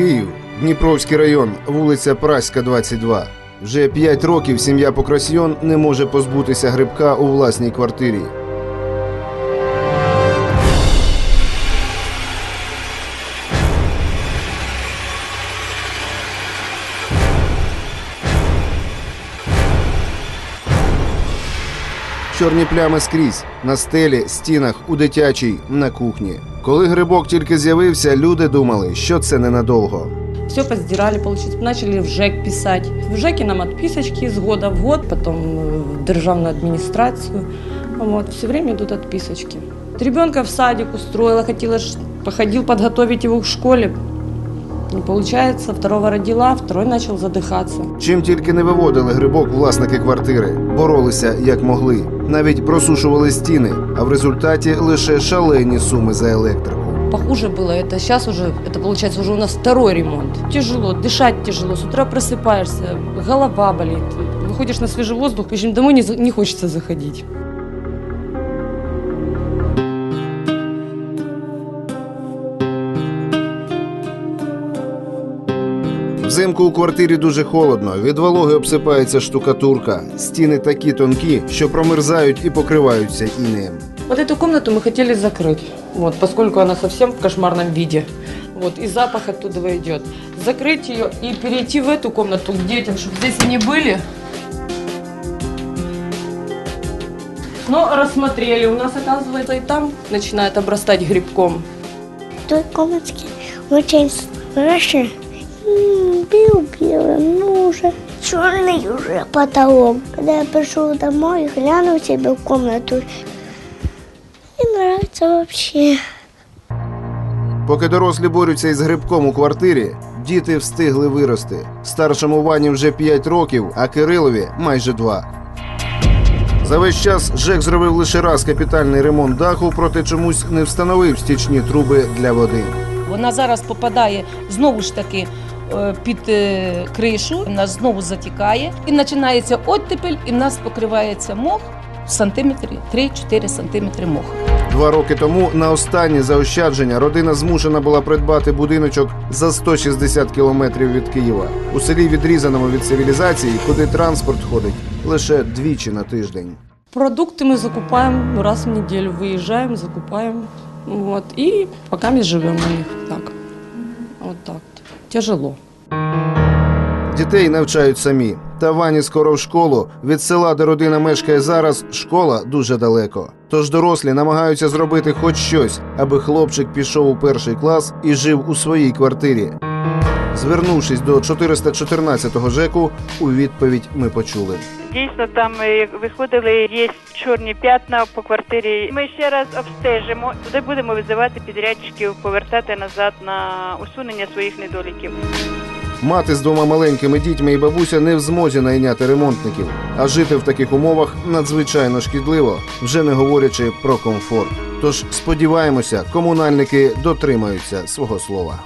Київ, Дніпровський район, вулиця Праська, 22. Вже 5 років сім'я Покрасьйон не може позбутися грибка у власній квартирі. Чорні плями скрізь на стелі, стінах, у дитячій, на кухні. Коли грибок тільки з'явився, люди думали, що це ненадовго. Все поздирали, получается, начали в ЖЭК писать. В ЖЭКе нам отписочки с года в год, потом э, в державную администрацию. Вот, все время идут отписочки. Ребенка в садик устроила, хотела, ж- походил подготовить его к школе. Не получается, второго родила, второй начал задыхаться. Чим тільки не виводили грибок власники квартири, боролися як могли, навіть просушували стіни, а в результаті лише шалені суми за електрику. Похуже было это. Сейчас уже, это получается уже у нас второй ремонт. Тяжело, дышать тяжело. С утра просыпаешься, голова болит. Выходишь на свежий воздух, в общем, домой не, за- не хочется заходить. Взимку у квартирі дуже холодно, від вологи обсипається штукатурка. Стіни такі тонкі, що промерзають і покриваються інеєм. Вот эту комнату мы хотели закрыть, вот, поскольку она совсем в кошмарном виде. Вот, и запах оттуда идет. Закрыть ее и перейти в эту комнату к детям, чтобы здесь они были. Но рассмотрели, у нас, оказывается, и там начинает обрастать грибком. В той комнатке очень страшно. М, Бил-бил, ну уже черный уже потолок. Когда я пришел домой, глянул себе в комнату. Не нравится вообще. Поки дорослі борються із грибком у квартирі, діти встигли вирости. Старшому Вані вже 5 років, а Кирилові майже 2. За весь час ЖЕК зробив лише раз капітальний ремонт даху, проте чомусь не встановив стічні труби для води. Вона зараз попадає знову ж таки під е, кришу, вона знову затікає, і починається оттепель, і в нас покривається мох в сантиметрі, 3-4 сантиметри моху. Два роки тому на останні заощадження родина змушена була придбати будиночок за 160 кілометрів від Києва у селі, відрізаному від цивілізації, куди транспорт ходить лише двічі на тиждень. Продукты мы закупаем раз в неделю, выезжаем, закупаем. Вот, и пока мы живем на них. Так. Вот так. Тяжело. Дітей навчають самі. Та Вані скоро в школу. Від села, де родина мешкає зараз, школа дуже далеко. Тож дорослі намагаються зробити хоч щось, аби хлопчик пішов у перший клас і жив у своїй квартирі. Звернувшись до 414-го ЖЕКу, у відповідь ми почули. Дійсно, там е, виходили, є чорні п'ятна по квартирі. Ми ще раз обстежимо. Туди будемо визивати підрядчиків, повертати назад на усунення своїх недоліків. Мати з двома маленькими дітьми і бабуся не в змозі найняти ремонтників, а жити в таких умовах надзвичайно шкідливо, вже не говорячи про комфорт. Тож сподіваємося, комунальники дотримаються свого слова.